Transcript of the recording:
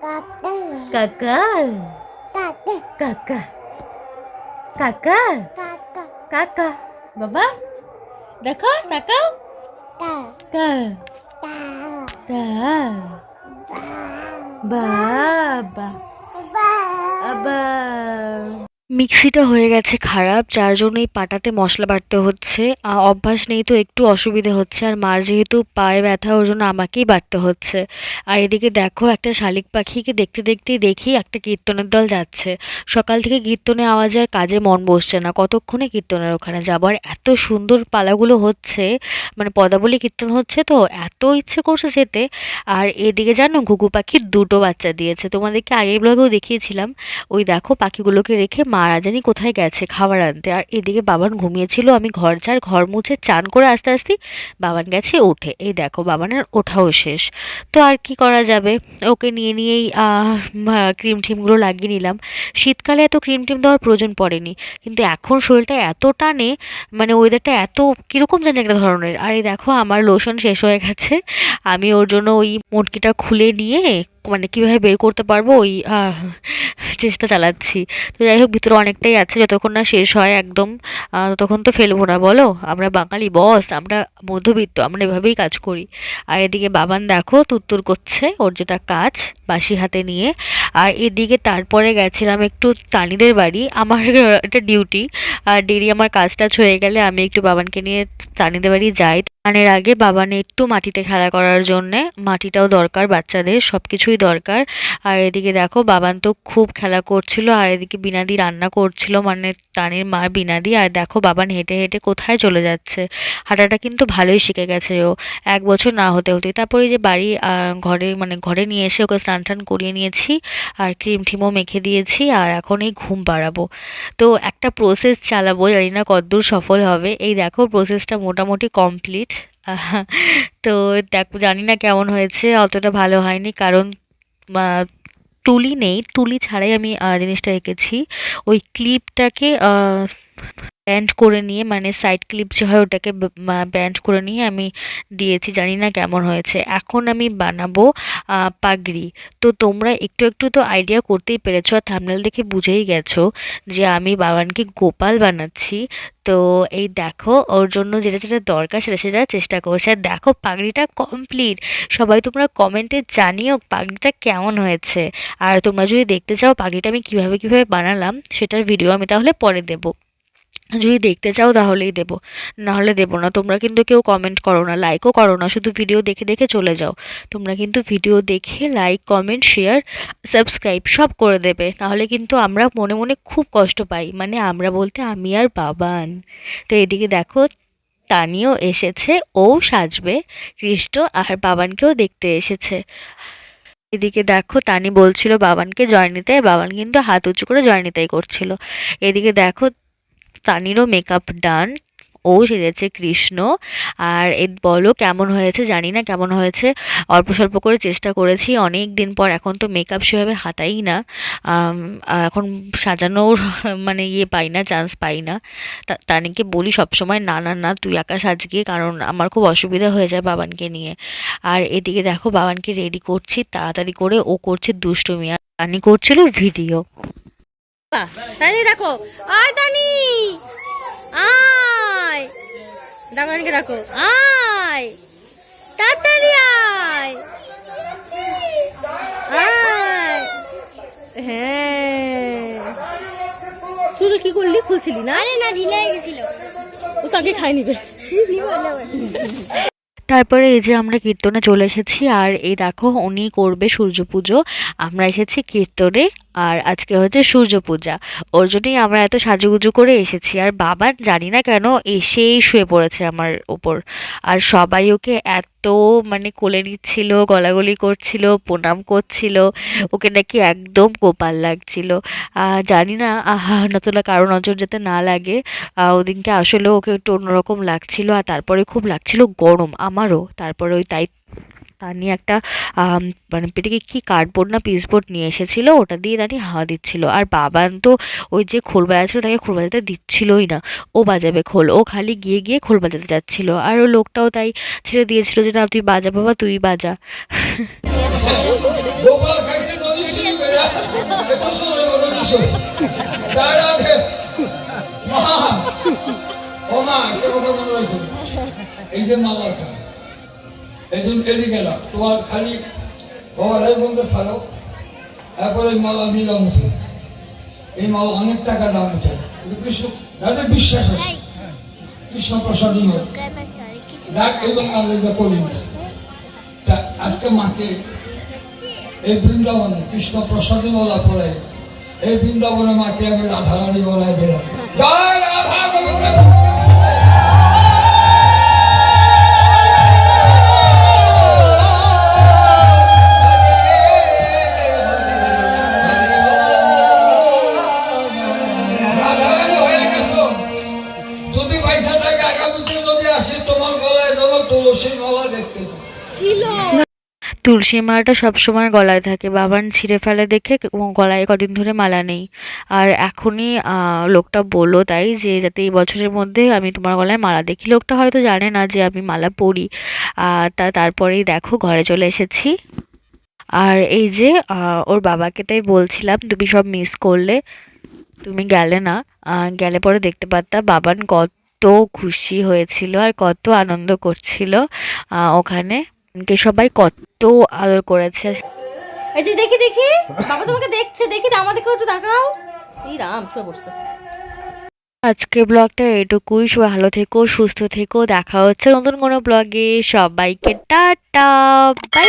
কাকা কাকা কাকা কাকা বাবা দেখো তাকাও কা তা বাবা আবার মিক্সিটা হয়ে গেছে খারাপ, যার জন্য এই পাটাতে মশলা বাটতে হচ্ছে। অভ্যাস নেই তো, একটু অসুবিধে হচ্ছে। আর মার যেহেতু পায়ে ব্যথা, ওর জন্য আমাকেই বাটতে হচ্ছে। আর এদিকে দেখো, একটা শালিক পাখিকে দেখতে দেখতেই দেখি একটা কীর্তনের দল যাচ্ছে। সকাল থেকে কীর্তনে আওয়াজে আর কাজে মন বসছে না। কতক্ষণে কীর্তনের ওখানে যাব? আর এত সুন্দর পালাগুলো হচ্ছে মানে পদাবলী কীর্তন হচ্ছে তো, এত ইচ্ছে করছে যেতে। আর এদিকে জানো, ঘুঘু পাখির দুটো বাচ্চা দিয়েছে। তোমাদেরকে আগের ব্লগেও দেখিয়েছিলাম। ওই দেখো পাখিগুলোকে রেখে মারা জানি কোথায় গেছে খাবার আনতে? আর এদিকে বাবান ঘুমিয়েছিল, আমি ঘর ঝাড়, ঘর মুছে চান করে আস্তে আস্তে বাবান গেছে ওঠে এই দেখো বাবানের ওঠাও শেষ। তো আর কি করা যাবে? ওকে নিয়ে নিয়েই ক্রিম টিমগুলো লাগিয়ে নিলাম। শীতকালে এত ক্রিম টিম দেওয়ার প্রয়োজন পড়েনি। কিন্তু এখন শরীরটা এত টানে মানে ওয়েদারটা এত কীরকম জানি একটা ধরনের। আর এই দেখো আমার লোশন শেষ হয়ে গেছে। আমি ওর জন্য ওই মটকিটা খুলে নিয়ে মানে কীভাবে বের করতে পারব ওই চেষ্টা চালাচ্ছি। তো যাই হোক ভিতরে অনেকটাই আছে, যতক্ষণ না শেষ হয় একদম ততক্ষণ তো ফেলব না। বলো, আমরা বাঙালি বস আমরা মধ্যবিত্ত, আমরা এভাবেই কাজ করি। আর এদিকে বাবান দেখো, তুত্তুর করছে, ওর যেটা কাজ বাসি হাতে নিয়ে। আর এদিকে তারপরে গেছিলাম একটু তানিদের বাড়ি, আমার এটা ডিউটি আর ডেরি আমার কাজ টাজ হয়ে গেলে আমি একটু বাবানকে নিয়ে তানিদের বাড়ি যাই। স্নানের আগে বাবান একটু মাটিতে খেলা করার জন্যে, মাটিটাও দরকার, বাচ্চাদের সব কিছুই দরকার। আর এদিকে দেখো, বাবান তো খুব খেলা করছিল, আর এদিকে বিনাদি রান্না করছিল মানে তানির মা বিনাদি। আর দেখো, বাবান হেঁটে হেঁটে কোথায় চলে যাচ্ছে। হাঁটাটা কিন্তু ভালোই শিখে গেছে ও, এক বছর না হতে হতে তারপরে যে বাড়ি ঘরে মানে ঘরে নিয়ে এসে ওকে স্নান টান করিয়ে নিয়েছি, আর ক্রিম টিমও মেখে দিয়েছি, আর এখন এই ঘুম বাড়াবো তো একটা প্রসেস চালাবো, জানি না কতদূর সফল হবে। এই দেখো প্রসেসটা মোটামুটি কমপ্লিট তো দেখো, জানি না কেমন হয়েছে, অতটা ভালো হয়নি, কারণ তুলি নেই, তুলি ছাড়াই আমি জিনিসটা এঁকেছি। ওই ক্লিপটাকে ব্যান্ড করে নিয়ে মানে সাইড ক্লিপ যে হয় ওটাকে ব্যান্ড করে নিয়ে আমি দিয়েছি, জানি না কেমন হয়েছে। এখন আমি বানাবো পাগড়ি। তো তোমরা একটু একটু তো আইডিয়া করতেই পেরেছ আর থামনেল দেখে বুঝেই গেছো যে আমি বাবানকে গোপাল বানাচ্ছি। তো এই দেখো, ওর জন্য যেটা যেটা দরকার সেটা সেটা চেষ্টা করছে। আর দেখো, পাগড়িটা কমপ্লিট সবাই তোমরা কমেন্টে জানিও পাগড়িটা কেমন হয়েছে। আর তোমরা যদি দেখতে চাও পাগড়িটা আমি কীভাবে কীভাবে বানালাম, সেটার ভিডিও আমি তাহলে পরে দেবো। যদি দেখতে চাও তাহলেই দেবো। নাহলে দেবো না। তোমরা কিন্তু কেউ কমেন্ট করো না লাইকও করো না, শুধু ভিডিও দেখে দেখে চলে যাও। তোমরা কিন্তু ভিডিও দেখে লাইক কমেন্ট শেয়ার সাবস্ক্রাইব সব করে দেবে। নাহলে কিন্তু আমরা মনে মনে খুব কষ্ট পাই। মানে আমরা বলতে আমি আর বাবান। তো এদিকে দেখো, তানিও এসেছে, ও সাজবে, কৃষ্ণ আর বাবানকেও দেখতে এসেছে। এদিকে দেখো, তানি বলছিল বাবানকে জয় নিতে, বাবান কিন্তু হাত উঁচু করে জয় নিতেই করছিল। এদিকে দেখো তানিরও মেকআপ ডান ও সেজেছে কৃষ্ণ। আর এ বলো, কেমন হয়েছে? জানি না কেমন হয়েছে। অল্প স্বল্প করে চেষ্টা করেছি। অনেক দিন পর এখন তো মেকআপ সেভাবে হাতাই না। এখন সাজানোর মানে ইয়ে পাই না চান্স পাই না। তানিকে বলি সবসময়, না না না, তুই একা সাজগিয়ে কারণ আমার খুব অসুবিধা হয়ে যায় বাবানকে নিয়ে। আর এদিকে দেখো, বাবানকে রেডি করছি, তাড়াতাড়ি করে ও করছে দুষ্টুমি। আর তানি করছিল ভিডিও তানি দেখো আয় তানি! আয়। আয়। তাড়াতাড়ি আয়। আয়। হ্যাঁ। তুই কি করলি? খুলছিলি না? আরে না ঢিলে গেছিল। ও তাকে খাই নিবে তারপরে এই যে আমরা কীর্তনে চলে এসেছি আর এই দেখো উনি করবে সূর্য পুজো। আমরা এসেছি কীর্তনে আর আজকে হচ্ছে সূর্য পূজা। ওর জন্যই আমরা এত সাজুগুজু করে এসেছি। আর বাবা জানি না কেন এসেই শুয়ে পড়েছে আমার ওপর। আর সবাই ওকে এত মানে কোলে নিচ্ছিল, গলাগলি করছিল, প্রণাম করছিল। ওকে নাকি একদম গোপাল লাগছিল। জানি না, আহা নতুন কারও নজর যাতে না লাগে। ওদিনকে আসলে ওকে একটু অন্যরকম লাগছিল। আর তারপরে খুব লাগছিল গরম, আমারও। তারপরে ওই তাই তার নিয়ে একটা মানে পেটিকে কি কার্ডবোর্ড না পিসবোর্ড নিয়ে এসেছিল, ওটা দিয়ে দাঁড়ি হাওয়া দিচ্ছিল। আর বাবান তো ওই যে খোল বাজাচ্ছিল, তাকে খোল বাজাতে দিচ্ছিলই না। ও বাজাবে খোল, ও খালি গিয়ে গিয়ে খোল বাজাতে যাচ্ছিল। আর ও লোকটাও তাই ছেড়ে দিয়েছিল যে, না, তুই বাজা বাবা, তুই বাজা। মা মা এই যে মালাটা এই জন্য এদিকে না তোমার খালি বাবার এই বন্ধু ছাড়ো তারপরে মালা নিলাম উঠে এই মালা অনেক টাকা দাম উঠে কিন্তু কৃষ্ণ যাদের বিশ্বাস আছে। কৃষ্ণ প্রসাদী হয় ডাক এবং আলাদা করি তা আজকে মাকে এই বৃন্দাবনে কৃষ্ণ প্রসাদী বলা পরে এই বৃন্দাবনে মাকে আমি রাধারানী বলাই দিলাম। জয় রাধা গোবিন্দ। তুলসী। মালাটা সবসময় গলায় থাকে বাবান ছিঁড়ে ফেলে দেখে ও- গলায় কদিন ধরে মালা নেই। আর এখনই লোকটা বলল তাই যে যাতে এই বছরের মধ্যে আমি তোমার গলায় মালা দেখি। লোকটা হয়তো জানে না যে আমি মালা পরি। তা তারপরেই দেখো ঘরে চলে এসেছি। আর এই যে ওর বাবাকে তাই বলছিলাম তুমি সব মিস করলে। তুমি গেলে না। গেলে পরে দেখতে পারতা বাবান কত খুশি হয়েছিল আর কত আনন্দ করছিল ওখানে। কে সবাই কত আদর করেছে। এই যে দেখি দেখি। বাবা তোমাকে দেখছে দেখি আমাদেরকে একটু তাকাও। এই রাম শুয়ে পড়ছে। আজকে ব্লগটা এটুকুই। সবাই ভালো থেকো সুস্থ থেকো। দেখা হচ্ছে নতুন কোনো ব্লগে। সবাইকে টাটা বাই।